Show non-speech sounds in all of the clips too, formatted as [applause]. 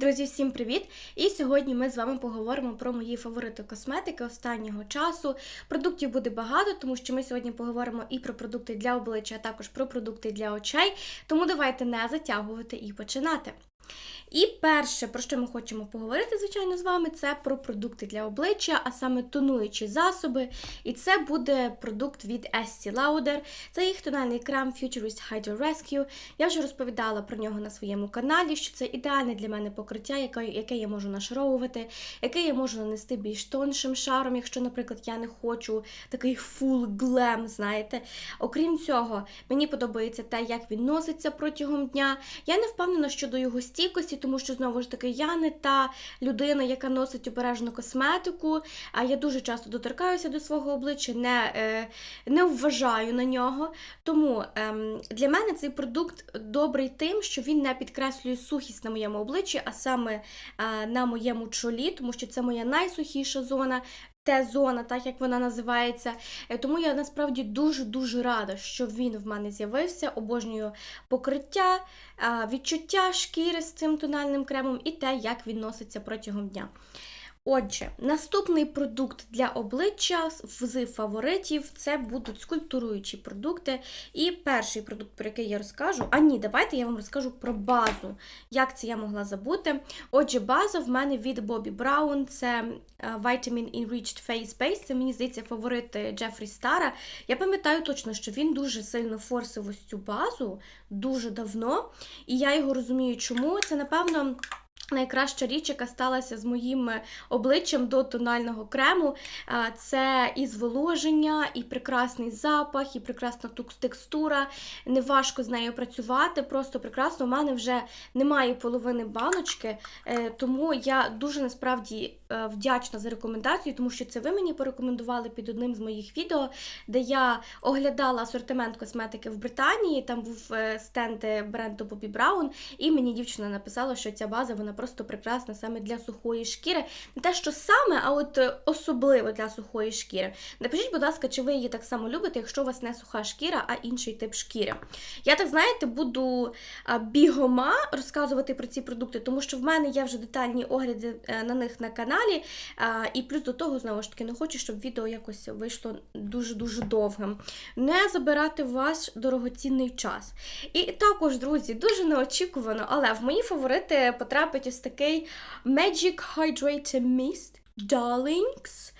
Друзі, всім привіт! І сьогодні ми з вами поговоримо про мої фаворити косметики останнього часу. Продуктів буде багато, тому що ми сьогодні поговоримо і про продукти для обличчя, а також про продукти для очей. Тому давайте не затягувати і починати. І перше, про що ми хочемо поговорити, звичайно, з вами, це про продукти для обличчя, а саме тонуючі засоби. І це буде продукт від Estee Lauder. Це їх тональний крем Futurist Hydro Rescue. Я вже розповідала про нього на своєму каналі, що це ідеальне для мене покриття, яке, я можу нашаровувати, яке я можу нанести більш тоншим шаром, якщо, наприклад, я не хочу такий full glam, знаєте. Окрім цього, мені подобається те, як він носиться протягом дня. Я не впевнена щодо його стійкості, тому що знову ж таки я не та людина, яка носить обережну косметику. А я дуже часто доторкаюся до свого обличчя, не, е, не вважаю на нього. Тому ем, для мене цей продукт добрий тим, що він не підкреслює сухість на моєму обличчі, а саме е, на моєму чолі, тому що це моя найсухіша зона. Т-зона, так як вона називається. Е, Тому я насправді дуже-дуже рада, що він в мене з'явився. Обожнюю покриття, відчуття шкіри з цим тональним кремом і те, як він носиться протягом дня. Отже, наступний продукт для обличчя з фаворитів це будуть скульптуруючі продукти. І перший продукт, про який я розкажу. А ні, давайте я вам розкажу про базу. Як це я могла забути? Отже, база в мене від Bobbi Brown, це е, Vitamin Enriched Face Base. Це мені здається фаворит е, Джефрі Стара. Я пам'ятаю точно, що він дуже сильно форсив ось цю базу дуже давно. І я його розумію, чому. Це, напевно. Найкраща річ, яка сталася з моїм е, обличчям до тонального крему, це і зволоження, і прекрасний запах, і прекрасна текстура. Неважко з нею працювати, просто прекрасно. У мене вже немає половини баночки, е, тому я дуже насправді е, вдячна за рекомендацію, тому що це ви мені порекомендували під одним з моїх відео, де я оглядала асортимент косметики в Британії. Там був е, стенд е, бренду Bobbi Brown, і мені дівчина написала, що ця база вона просто прекрасна саме для сухої шкіри. Не те, що саме, а от е, особливо для сухої шкіри. Напишіть, будь ласка, чи ви її так само любите, якщо у вас не суха шкіра, а інший тип шкіри. Я так знаєте, буду бігома розказувати про ці продукти, тому що в мене є вже детальні огляди е, на них на каналі. А, і плюс до того, знову ж таки, не хочу, щоб відео якось вийшло дуже-дуже довгим. Не забирати ваш дорогоцінний час. І також, друзі, дуже неочікувано, але в мої фаворити потрапить ось такий Magic Hydrating Mist Darlings.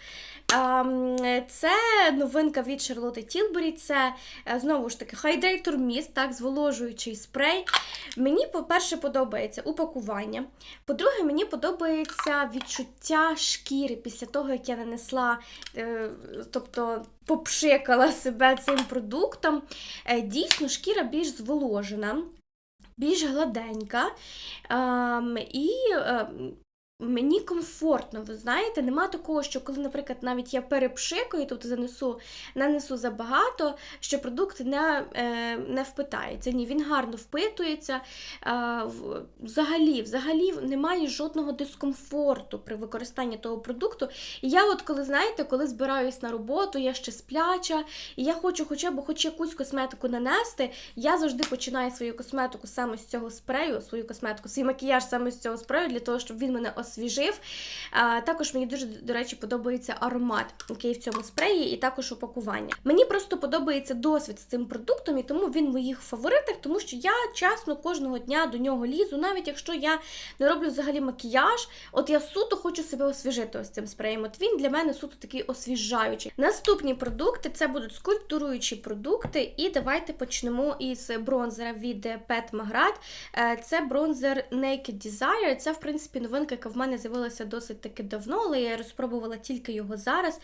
Це новинка від Шарлотти Тілбері. Це е, знову ж таки хайдрейтор міст, так, зволожуючий спрей. Мені, по-перше, подобається упакування. По-друге, мені подобається відчуття шкіри після того, як я нанесла, е, тобто попшикала себе цим продуктом. Е, Дійсно, шкіра більш зволожена. Більш гладенька. І Мені комфортно, ви знаєте, нема такого, що коли, наприклад, навіть я перепшикаю, тобто занесу, нанесу забагато, що продукт не, е, не впитається. Ні, він гарно впитується. Е, взагалі, взагалі немає жодного дискомфорту при використанні того продукту. І я, от коли знаєте, коли збираюсь на роботу, я ще спляча, і я хочу хоча б хоч якусь косметику нанести, я завжди починаю свою косметику саме з цього спрею, свою косметику, свій макіяж саме з цього спрею, для того, щоб він мене освіжив. Також мені дуже, до речі, подобається аромат, який в цьому спреї, і також упакування. Мені просто подобається досвід з цим продуктом, і тому він в моїх фаворитах, тому що я чесно кожного дня до нього лізу, навіть якщо я не роблю взагалі макіяж, от я суто хочу себе освіжити ось цим спреєм. От він для мене суто такий освіжаючий. Наступні продукти це будуть скульптуруючі продукти, і давайте почнемо із бронзера від Pet Magrat. Е, Це бронзер Naked Desire. Це, в принципі, новинка, яка в мене з'явилася досить таки давно, але я розпробувала тільки його зараз.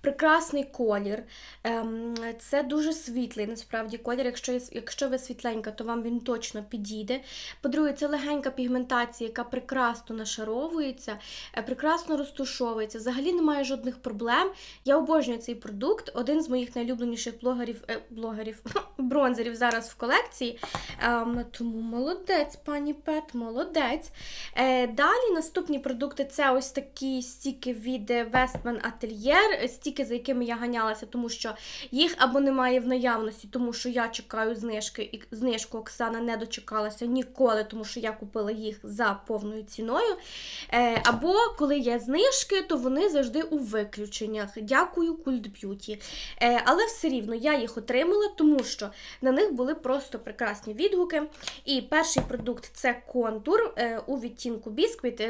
Прекрасний колір. Ем, Це дуже світлий, насправді, колір. Якщо, якщо ви світленька, то вам він точно підійде. По-друге, це легенька пігментація, яка прекрасно нашаровується, е, прекрасно розтушовується. Взагалі немає жодних проблем. Я обожнюю цей продукт. Один з моїх найлюбленіших блогерів, е, блогерів [laughs] бронзерів зараз в колекції. Ем, тому молодець, пані Пет, молодець. Е, далі наступні продукти це ось такі стіки від Westman Atelier, стіки, за якими я ганялася, тому що їх або немає в наявності, тому що я чекаю знижки, і знижку Оксана не дочекалася ніколи, тому що я купила їх за повною ціною. Е, Або коли є знижки, то вони завжди у виключеннях. Дякую, Cult Beauty. Е, Але все рівно я їх отримала, тому що на них були просто прекрасні відгуки. І перший продукт це контур е, у відтінку бісквіт.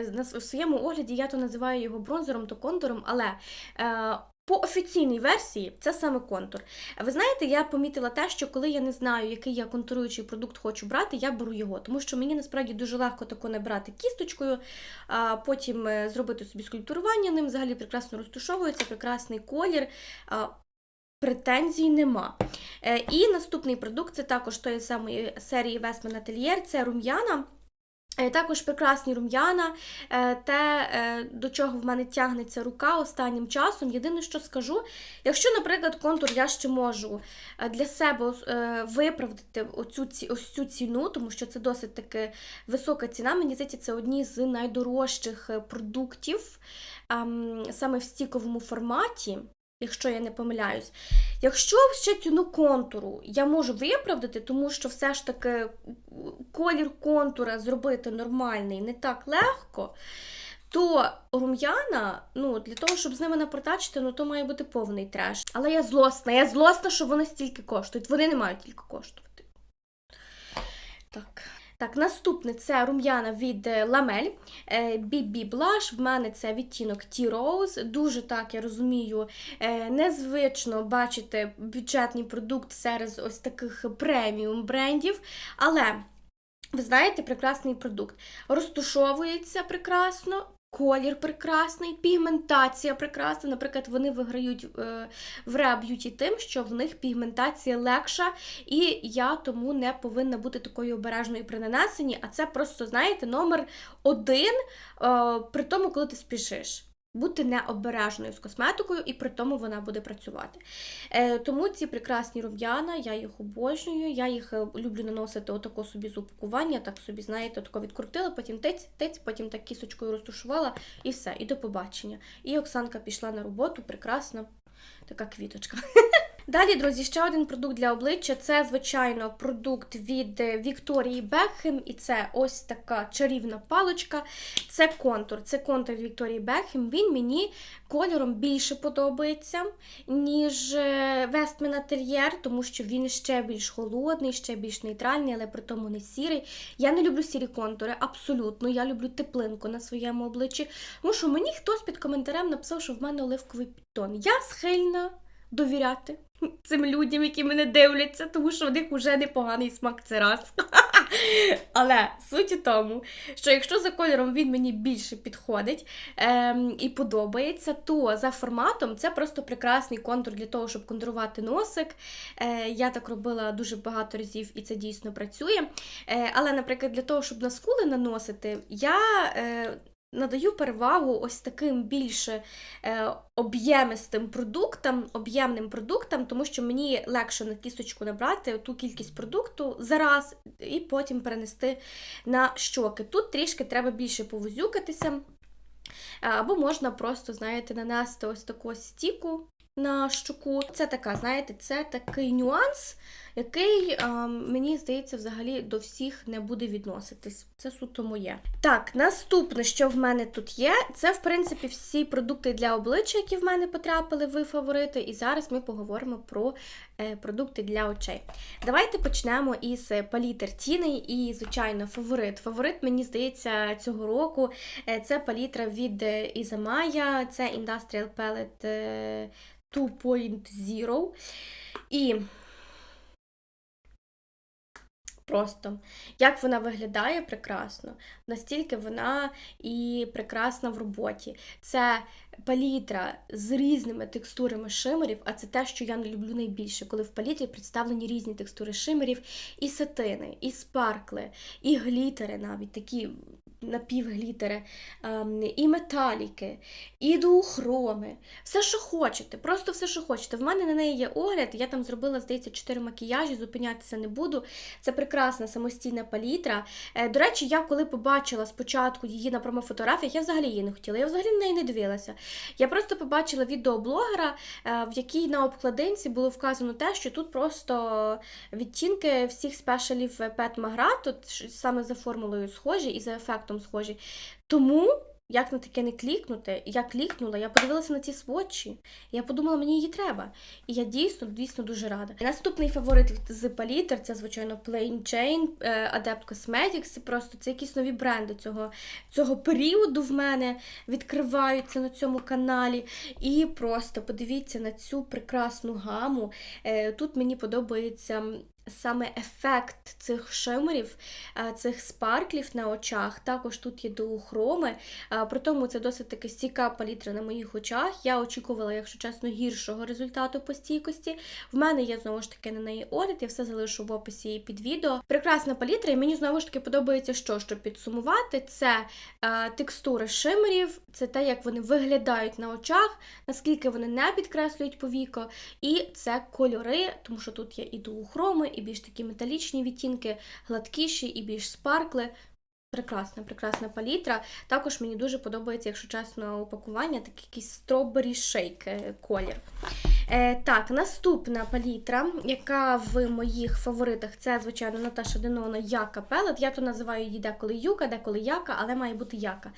В своєму огляді я то називаю його бронзером, то контуром, але. Е, по офіційній версії це саме контур. Ви знаєте, я помітила те, що коли я не знаю, який я контуруючий продукт хочу брати, я беру його, тому що мені насправді дуже легко тако не брати кісточкою, а потім е, зробити собі скульптурування ним, взагалі прекрасно розтушовується, прекрасний колір. Претензій нема. Е, І наступний продукт це також тої самої серії Westman Atelier, це рум'яна. Е, Також прекрасні рум'яна, е, те, е, до чого в мене тягнеться рука останнім часом. Єдине, що скажу, якщо, наприклад, контур я ще можу для себе виправдати оцю, ось цю ціну, тому що це досить таки висока ціна. Мені здається, це одні з найдорожчих продуктів саме в стіковому форматі. Якщо я не помиляюсь, якщо ще ціну контуру я можу виправдати, тому що все ж таки колір контура зробити нормальний не так легко, то рум'яна, ну, для того, щоб з ними напортачити, ну то має бути повний треш. Але я злосна, я злосна, що вони стільки коштують. Вони не мають тільки коштувати. Так. Так, наступне це рум'яна від е, Ламель BB Blush. В мене це відтінок T-Rose. Дуже так, я розумію, е, незвично бачити бюджетний продукт серед ось таких преміум брендів. Але, ви знаєте, прекрасний продукт. Розтушовується прекрасно. Колір прекрасний, пігментація прекрасна. Наприклад, вони виграють е, в Rare Beauty тим, що в них пігментація легша, і я тому не повинна бути такою обережною при нанесенні. А це просто, знаєте, номер один е, при тому, коли ти спішиш. Бути необережною з косметикою, і при тому вона буде працювати. Е, тому ці прекрасні рум'яна, я їх обожнюю, я їх е, люблю наносити отако собі з упакування, так собі, знаєте, тако відкрутила, потім тиць, тиць, потім так кісочкою розтушувала, і все, і до побачення. І Оксанка пішла на роботу, прекрасна така квіточка. [laughs] Далі, друзі, ще один продукт для обличчя. Це, звичайно, продукт від е, Вікторії Бекхем, і це ось така чарівна паличка. Це контур. Це контур Вікторії Бекхем. Він мені кольором більше подобається, ніж Westman Atelier, тому що він ще більш холодний, ще більш нейтральний, але при тому не сірий. Я не люблю сірі контури, абсолютно. Я люблю теплинку на своєму обличчі. Тому що мені хтось під коментарем написав, що в мене оливковий підтон. Я схильна довіряти цим людям, які мене дивляться, тому що в них вже непоганий смак це раз. [laughs] Але суть у тому, що якщо за кольором він мені більше підходить ем, і подобається, то за форматом це просто прекрасний контур для того, щоб контурувати носик. Е, я так робила дуже багато разів і це дійсно працює. Е, але, наприклад, для того, щоб на скули наносити, я. Е, Надаю перевагу ось таким більш е, об'ємистим продуктам, об'ємним продуктам, тому що мені легше на кісточку набрати ту кількість продукту зараз і потім перенести на щоки. Тут трішки треба більше повозюкатися. Або можна просто, знаєте, нанести ось таку стіку на щоку. Це така, знаєте, це такий нюанс, який, а, мені здається, взагалі до всіх не буде відноситись. Це суто моє. Так, наступне, що в мене тут є, це, в принципі, всі продукти для обличчя, які в мене потрапили в фаворити. І зараз ми поговоримо про е, продукти для очей. Давайте почнемо із палітр тіней і, звичайно, фаворит. Фаворит, мені здається, цього року е, це палітра від Ізамая, це Industrial Palette е, 2.0. І просто як вона виглядає прекрасно, настільки вона і прекрасна в роботі. Це палітра з різними текстурами шимерів, а це те, що я не люблю найбільше, коли в палітрі представлені різні текстури шимерів, і сатини, і спаркли, і глітери навіть такі напівглітери, ем, і металіки, і дуохроми. Все, що хочете, просто все, що хочете. В мене на неї є огляд, я там зробила, здається, 4 макіяжі, зупинятися не буду. Це прекрасна самостійна палітра. Е, До речі, я коли побачила спочатку її на промофотографіях, я взагалі її не хотіла, я взагалі на неї не дивилася. Я просто побачила відеоблогера, е, в якій на обкладинці було вказано те, що тут просто відтінки всіх спешалів Пет Магра, тут саме за формулою схожі і за ефектом схожі. Тому. Як на таке не клікнути? Я клікнула, я подивилася на ці сводчі, я подумала, мені її треба. І я дійсно, дійсно дуже рада. Наступний фаворит з палітр це, звичайно, Plain Jane, е, Adept Cosmetics. Це просто це якісь нові бренди цього, цього періоду в мене відкриваються на цьому каналі. І просто подивіться на цю прекрасну гаму. Е, Тут мені подобається. Саме ефект цих шимерів, е, цих спарклів на очах. Також тут є дуохроми. Е, При тому це досить таки стійка палітра на моїх очах. Я очікувала, якщо чесно, гіршого результату по стійкості. В мене є знову ж таки на неї огляд, я все залишу в описі під відео. Прекрасна палітра, і мені знову ж таки подобається, що щоб підсумувати, це е, текстури шимерів, це те, як вони виглядають на очах, наскільки вони не підкреслюють повіко, і це кольори, тому що тут є і дуохроми, і більш такі металічні відтінки, гладкіші, і більш спаркли. Прекрасна, прекрасна палітра. Також мені дуже подобається, якщо чесно, упакування, такий якийсь стробері шейк колір. Е, так, наступна палітра, яка в моїх фаворитах, це, звичайно, Наташа Денона Яка Пелет. Я то називаю її деколи Юка, деколи Яка, але має бути Яка.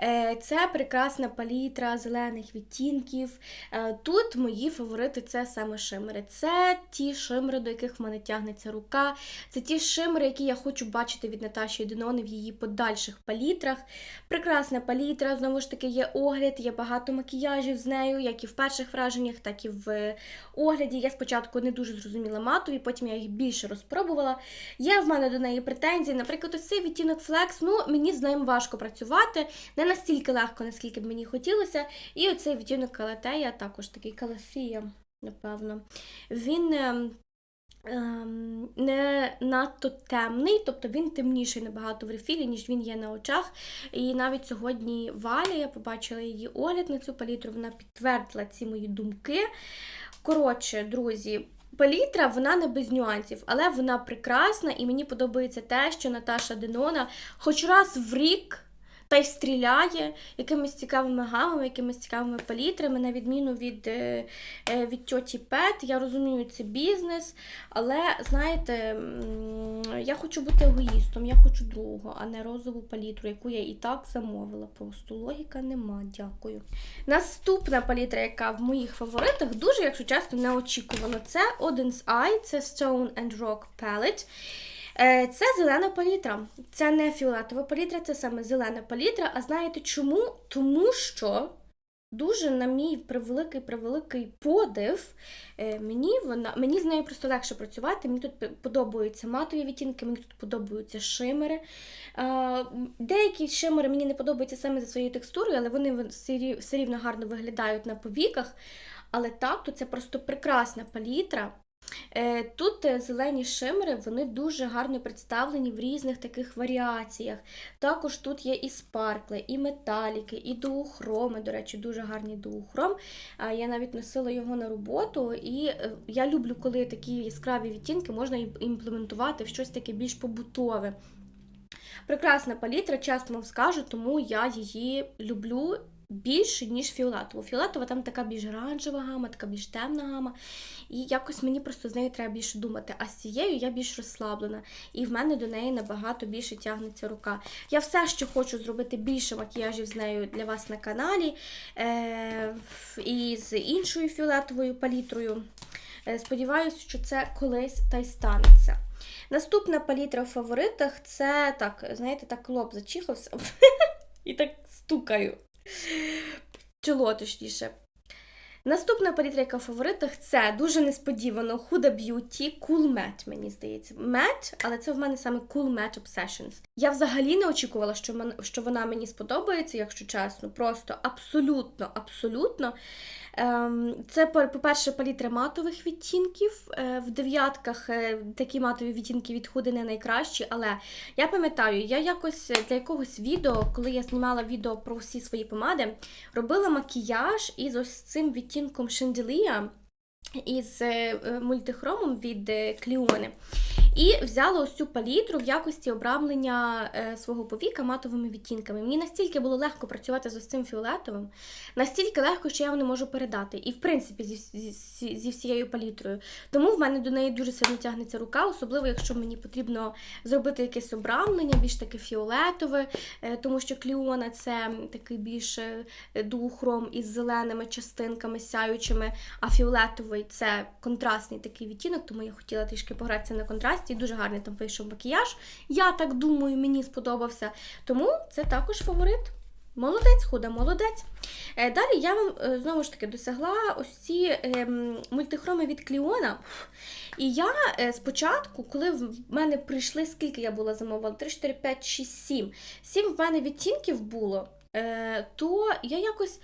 Е, це прекрасна палітра зелених відтінків. Е, тут мої фаворити це саме шимери. Це ті шимери, до яких в мене тягнеться рука. Це ті шимери, які я хочу бачити від Наташі Денони в її подальших палітрах. Прекрасна палітра, знову ж таки, є огляд, є багато макіяжів з нею, як і в перших враженнях, так і в огляді. Я спочатку не дуже зрозуміла матові, потім я їх більше розпробувала. Є в мене до неї претензії. Наприклад, ось цей відтінок Flex, ну мені з ним важко працювати, не настільки легко, наскільки б мені хотілося. І оцей відтінок Калатея, також такий Каласія, напевно. Він. Ем, Не надто темний, тобто він темніший набагато в рефілі, ніж він є на очах. І навіть сьогодні Валя, я побачила її огляд на цю палітру, вона підтвердила ці мої думки. Коротше, друзі, палітра вона не без нюансів, але вона прекрасна, і мені подобається те, що Наташа Денона хоч раз в рік. Та стріляє якимись цікавими гамами, якимись цікавими палітрами, на відміну від, е, е, від тьоті Пет. Я розумію, це бізнес, але знаєте, я хочу бути егоїстом, я хочу другого, а не розову палітру, яку я і так замовила. Просто логіка нема. Дякую. Наступна палітра, яка в моїх фаворитах, дуже, якщо чесно, неочікувано. Це Odin's Eye, це Stone and Rock Palette. Е, Це зелена палітра. Це не фіолетова палітра, це саме зелена палітра. А знаєте чому? Тому що дуже, на мій превеликий превеликий подив, е, мені вона мені з нею просто легше працювати. Мені тут подобаються матові відтінки, мені тут подобаються шимери. Е, Деякі шимери мені не подобаються саме за своєю текстурою, але вони все рівно гарно виглядають на повіках. Але так, то це просто прекрасна палітра. Е, Тут е, зелені шимери, вони дуже гарно представлені в різних таких варіаціях. Також тут є і спаркли, і металіки, і дуохроми. До речі, дуже гарний дуохром. Я навіть носила його на роботу, і е, я люблю, коли такі яскраві відтінки можна імплементувати в щось таке більш побутове. Прекрасна палітра, чесно вам скажу, тому я її люблю більше, ніж фіолетову. Фіолетова там така більш оранжева гама, така більш темна гама. І якось мені просто з нею треба більше думати. А з цією я більш розслаблена, і в мене до неї набагато більше тягнеться рука. Я все ще хочу зробити більше макіяжів з нею для вас на каналі. Е- і з іншою фіолетовою палітрою. Е, Сподіваюся, що це колись та й станеться. Наступна палітра в фаворитах це так, знаєте, так лоб зачихався [laughs] і так стукаю. Чоло, точніше. Наступна палітра, яка в фаворитах, це дуже несподівано Huda Beauty Cool Matte, мені здається. Matte, але це в мене саме Cool Matte Obsessions. Я взагалі не очікувала, що, що вона мені сподобається, якщо чесно. Просто абсолютно, абсолютно. Ем, Це, по- по-перше, палітра матових відтінків. Е, В дев'ятках е, такі матові відтінки від Huda не найкращі, але я пам'ятаю, я якось для якогось відео, коли я знімала відео про всі свої помади, робила макіяж із ось цим відтінком Шенделія із е, мультихромом від Кліони. І взяла ось цю палітру в якості обрамлення е, свого повіка матовими відтінками. Мені настільки було легко працювати з ось цим фіолетовим, настільки легко, що я вам не можу передати. І в принципі зі, зі, зі, всією палітрою. Тому в мене до неї дуже сильно тягнеться рука, особливо якщо мені потрібно зробити якесь обрамлення, більш таке фіолетове, е, тому що Кліона це такий більш е, дуохром із зеленими частинками сяючими, а фіолетовий це контрастний такий відтінок, тому я хотіла трішки погратися на контрасті. І дуже гарний там вийшов макіяж. Я так думаю, мені сподобався. Тому це також фаворит. Молодець, худа, молодець. Е, Далі я вам е, знову ж таки досягла ось ці ем, мультихроми від Кліона. І я е, спочатку, коли в мене прийшли, скільки я була замовила? 3, 4, 5, 6, 7. 7 в мене відтінків було, то я якось.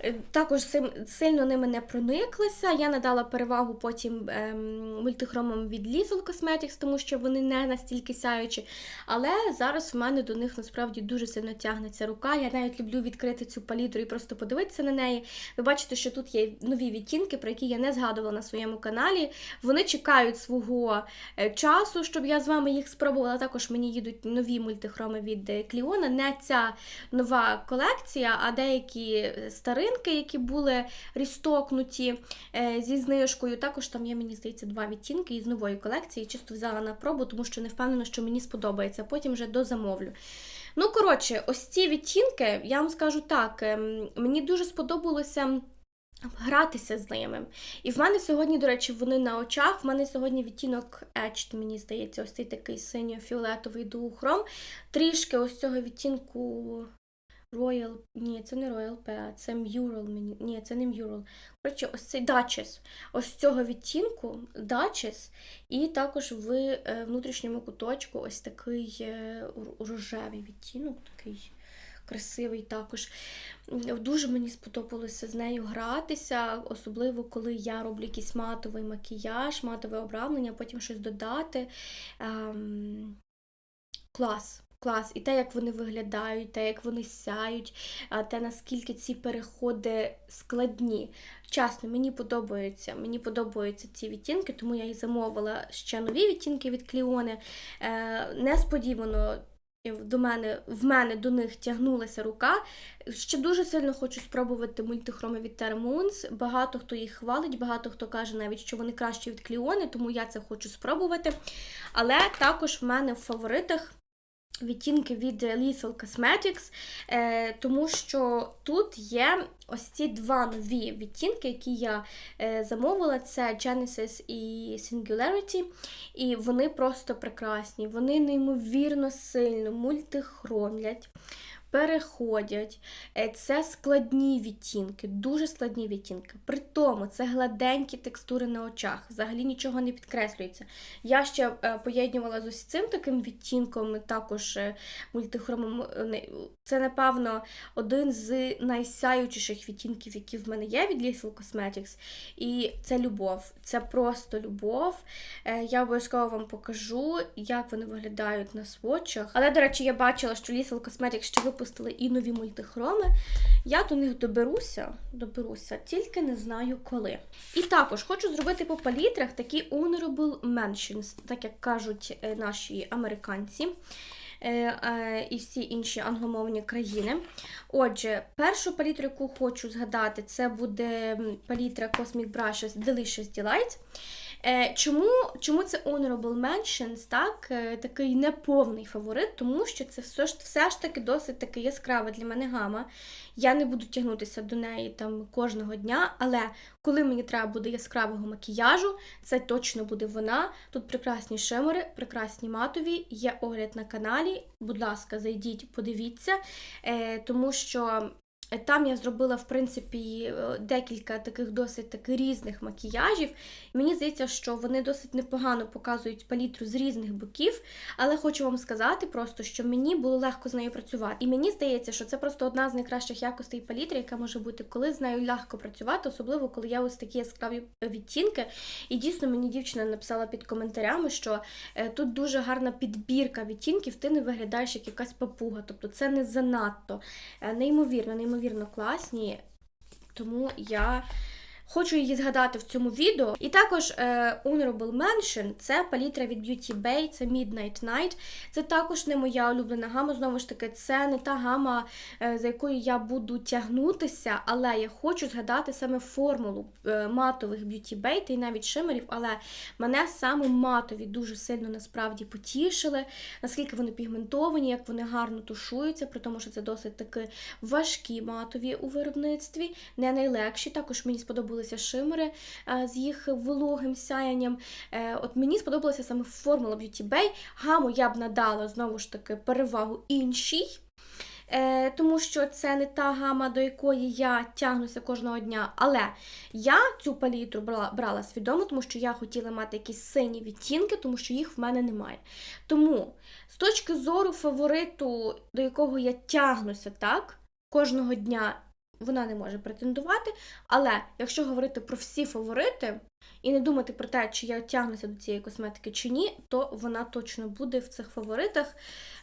Е, Також сильно ними не прониклася. Я надала перевагу потім ем, мультихромам від Lethal Cosmetics, тому що вони не настільки сяючі. Але зараз в мене до них насправді дуже сильно тягнеться рука. Я навіть люблю відкрити цю палітру і просто подивитися на неї. Ви бачите, що тут є нові відтінки, про які я не згадувала на своєму каналі. Вони чекають свого е, часу, щоб я з вами їх спробувала. Також мені їдуть нові мультихроми від е, Кліона. Не ця нова колекція, а деякі е, старинки, які були рістокнуті е, зі знижкою. Також там є, мені здається, два відтінки із нової колекції. Чисто взяла на пробу, тому що не впевнена, що мені сподобається. Потім вже дозамовлю. Ну, коротше, ось ці відтінки, я вам скажу так, ем, мені дуже сподобалося. Гратися з ними. І в мене сьогодні, до речі, вони на очах. В мене сьогодні відтінок Etched, мені здається, ось цей такий синьо-фіолетовий дуохром. Трішки ось цього відтінку Royal. Ні, це не Royal P, це Mural. Ні, це не Mural. Коротше, ось цей Duchess. Ось цього відтінку Duchess. І також в е, внутрішньому куточку ось такий е, рожевий відтінок, такий красивий також. Дуже мені сподобалося з нею гратися, особливо коли я роблю якийсь матовий макіяж, матове обрамлення, потім щось додати. Ем, клас. Клас, і те, як вони виглядають, те, як вони сяють, те, наскільки ці переходи складні. Чесно, мені подобаються. Мені подобаються ці відтінки, тому я і замовила ще нові відтінки від Кліони. Е, несподівано до мене, в мене до них тягнулася рука. Ще дуже сильно хочу спробувати мультихроми від Moons. Багато хто їх хвалить, багато хто каже навіть, що вони кращі від Кліони, тому я це хочу спробувати. Але також в мене в фаворитах відтінки від Lethal Cosmetics, е, тому що тут є ось ці два нові відтінки, які я е, замовила. Це Genesis і Singularity. І вони просто прекрасні. Вони неймовірно сильно мультихромлять. Переходять. Е, Це складні відтінки, дуже складні відтінки. При тому це гладенькі текстури на очах, взагалі нічого не підкреслюється. Я ще е, поєднувала з ось цим таким відтінком, також е, мультихромом. Це, напевно, один з найсяючіших відтінків, які в мене є від Lethal Cosmetics. І це любов. Це просто любов. Я обов'язково вам покажу, як вони виглядають на свочах. Але, до речі, я бачила, що Lethal Cosmetics ще випустили і нові мультихроми. Я до них доберуся, доберуся, тільки не знаю коли. І також хочу зробити по палітрах такі honorable mentions, так як кажуть е, наші американці. е, е, І всі інші англомовні країни. Отже, першу палітру, яку хочу згадати, це буде палітра Cosmic Brushes Delicious Delight. Е, Чому, чому це Honorable Mentions, так? е, Такий неповний фаворит, тому що це все ж, все ж таки досить таки яскрава для мене гама. Я не буду тягнутися до неї там кожного дня, але коли мені треба буде яскравого макіяжу, це точно буде вона. Тут прекрасні шимери, прекрасні матові, є огляд на каналі. Будь ласка, зайдіть, подивіться, е, тому що Там я зробила, в принципі, е, декілька таких досить таки різних макіяжів. Мені здається, що вони досить непогано показують палітру з різних боків, але хочу вам сказати просто, що мені було легко з нею працювати. І мені здається, що це просто одна з найкращих якостей палітри, яка може бути, коли з нею легко працювати, особливо коли є ось такі яскраві відтінки. І дійсно мені дівчина написала під коментарями, що е, тут дуже гарна підбірка відтінків, ти не виглядаєш як якась папуга. Тобто це не занадто Е, неймовірно, неймовірно класні. Тому я хочу її згадати в цьому відео. І також е, Honorable Mention це палітра від Beauty Bay, це Midnight Night. Це також не моя улюблена гама. Знову ж таки, це не та гама, е, за якою я буду тягнутися, але я хочу згадати саме формулу е, матових Beauty Bay та й навіть шимерів, але мене саме матові дуже сильно насправді потішили, наскільки вони пігментовані, як вони гарно тушуються, при тому, що це досить таки важкі матові у виробництві, не найлегші. Також мені сподобалися шимери е, з їх вологим сяянням. Е, От мені сподобалася саме формула Beauty Bay. Гаму я б надала знову ж таки перевагу іншій. Е, тому що це не та гама, до якої я тягнуся кожного дня. Але я цю палітру брала, брала свідомо, тому що я хотіла мати якісь сині відтінки, тому що їх в мене немає. Тому з точки зору фавориту, до якого я тягнуся так, кожного дня вона не може претендувати. Але якщо говорити про всі фаворити і не думати про те, чи я тягнуся до цієї косметики чи ні, то вона точно буде в цих фаворитах,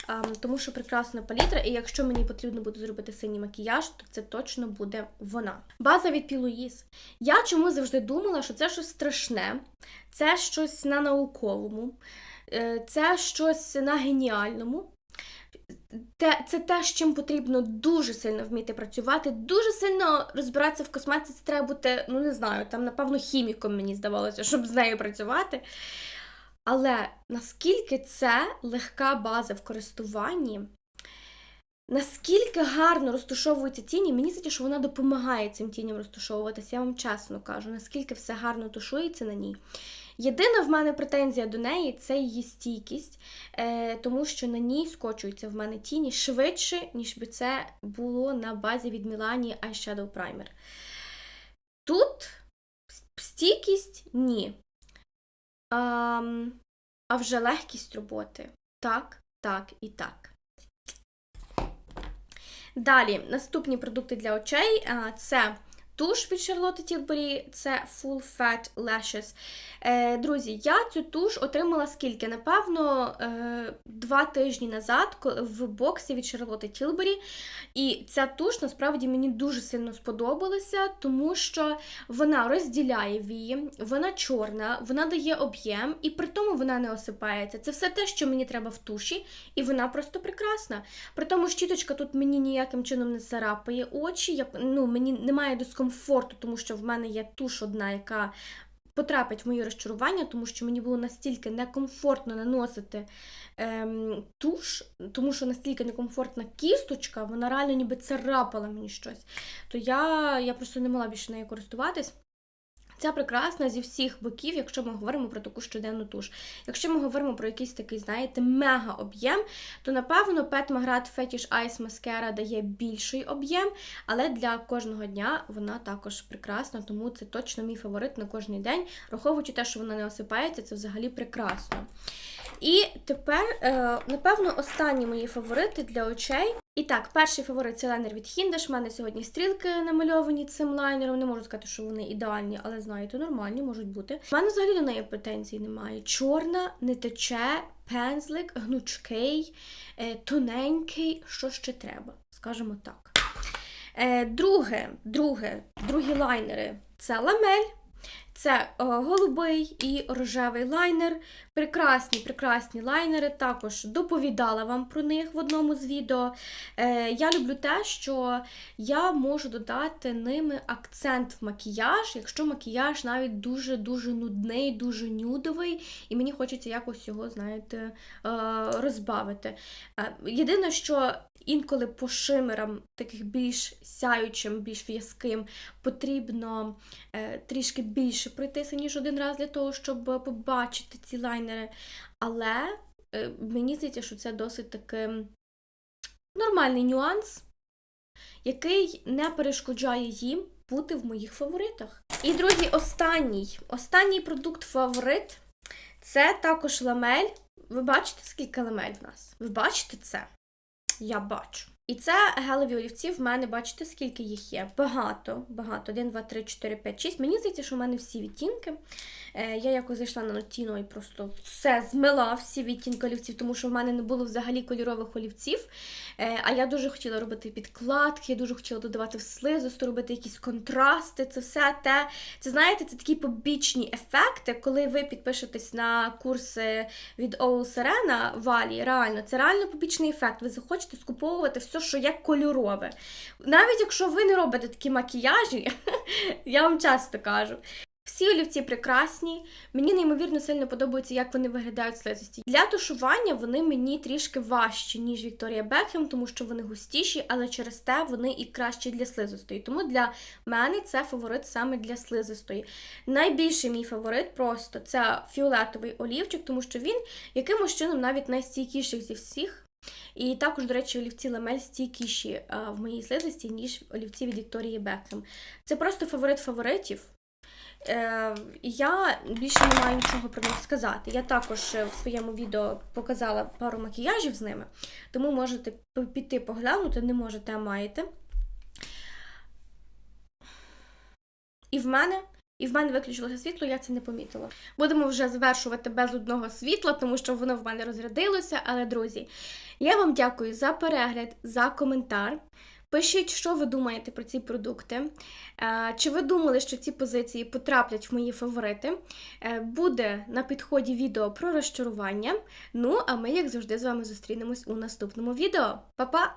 ем, тому що прекрасна палітра, і якщо мені потрібно буде зробити синій макіяж, то це точно буде вона. База від Пілуїз. Я чому завжди думала, що це щось страшне, це щось на науковому, е, це щось на геніальному. Те, це те, з чим потрібно дуже сильно вміти працювати, дуже сильно розбиратися в косметиці. Треба бути, ну не знаю, там, напевно, хіміком мені здавалося, щоб з нею працювати. Але наскільки це легка база в користуванні, наскільки гарно розтушовуються тіні, мені здається, що вона допомагає цим тіням розтушовуватися, я вам чесно кажу, наскільки все гарно тушується на ній. Єдина в мене претензія до неї це її стійкість, е, тому що на ній скочуються в мене тіні швидше, ніж би це було на базі від Milani Eyeshadow Primer. Тут стійкість ні. А, а вже легкість роботи. Так, так і так. Далі, наступні продукти для очей це туш від Charlotte Tilbury, це Full Fat Lashes. Е, Друзі, я цю туш отримала скільки? Напевно, е, два тижні назад в боксі від Charlotte Tilbury. І ця туш насправді мені дуже сильно сподобалася, тому що вона розділяє вії, вона чорна, вона дає об'єм, і при тому вона не осипається. Це все те, що мені треба в туші, і вона просто прекрасна. При тому щіточка тут мені ніяким чином не царапає очі. Я, ну, мені немає дискомфорту, тому що в мене є туш одна, яка потрапить в мої розчарування, тому що мені було настільки некомфортно наносити ем, туш, тому що настільки некомфортна кісточка, вона реально ніби царапала мені щось. То я, я просто не могла більше нею користуватись. Ця прекрасна зі всіх боків, якщо ми говоримо про таку щоденну туш. Якщо ми говоримо про якийсь такий, знаєте, мега об'єм, то напевно Pet McGrath Fetish Ice Mascara дає більший об'єм, але для кожного дня вона також прекрасна, тому це точно мій фаворит на кожний день. Враховуючи те, що вона не осипається, це взагалі прекрасно. І тепер, е, напевно, останні мої фаворити для очей. І так, перший фаворит це лайнер від Хіндеш. У мене сьогодні стрілки намальовані цим лайнером. Не можу сказати, що вони ідеальні, але знаєте, нормальні можуть бути. У мене взагалі до неї претензій немає. Чорна, не тече, пензлик, гнучкий, е, тоненький, що ще треба, скажімо так. Е, друге, друге, другі лайнери це ламель. Це е, голубий і рожевий лайнер. Прекрасні, прекрасні лайнери. Також доповідала вам про них в одному з відео. Е, я люблю те, що я можу додати ними акцент в макіяж, якщо макіяж навіть дуже-дуже нудний, дуже нюдовий, і мені хочеться якось його, знаєте, е, розбавити. Єдине, що інколи по шимерам, таких більш сяючим, більш в'язким, потрібно е, трішки більше пройтися, ніж один раз для того, щоб побачити ці лайнери. Але е, мені здається, що це досить таки нормальний нюанс. який не перешкоджає їм бути в моїх фаворитах. І, друзі, останній, останній продукт фаворит це також ламель. Ви бачите, скільки ламель в нас? Ви бачите це? Я бачу. І це гелеві олівці. В мене бачите, скільки їх є? Багато, багато. 1, 2, 3, 4, 5, 6. Мені здається, що в мене всі відтінки. Е, я якось зайшла на Notino і просто все змила, всі відтінки олівців, тому що в мене не було взагалі кольорових олівців. Е, а я дуже хотіла робити підкладки, я дуже хотіла додавати в слизосту, робити якісь контрасти. Це все те. Це знаєте, це такі побічні ефекти, коли ви підпишетесь на курси від Оул Серена Валі. Реально, це реально побічний ефект. Ви захочете скуповувати все, що є кольорове. Навіть якщо ви не робите такі макіяжі, [laughs] я вам часто кажу. Всі олівці прекрасні. Мені неймовірно сильно подобається, як вони виглядають слизисті. Для тушування вони мені трішки важчі, ніж Вікторія Бекхем, тому що вони густіші, але через те вони і кращі для слизистої. Тому для мене це фаворит саме для слизистої. Найбільший мій фаворит просто це фіолетовий олівчик, тому що він якимось чином навіть найстійкіший зі всіх. І також, до речі, олівці ламель стійкіші в моїй слизисті, ніж олівці від Вікторії Бекхем. Це просто фаворит фаворитів. Е, я більше не маю нічого про них сказати. Я також е, в своєму відео показала пару макіяжів з ними, тому можете піти поглянути, не можете, а маєте. І в мене. І в мене виключилося світло, я це не помітила. Будемо вже завершувати без одного світла, тому що воно в мене розрядилося. Але, друзі, я вам дякую за перегляд, за коментар. Пишіть, що ви думаєте про ці продукти. Е, Чи ви думали, що ці позиції потраплять в мої фаворити? Е, Буде на підході відео про розчарування. Ну, а ми, як завжди, з вами зустрінемось у наступному відео. Па-па!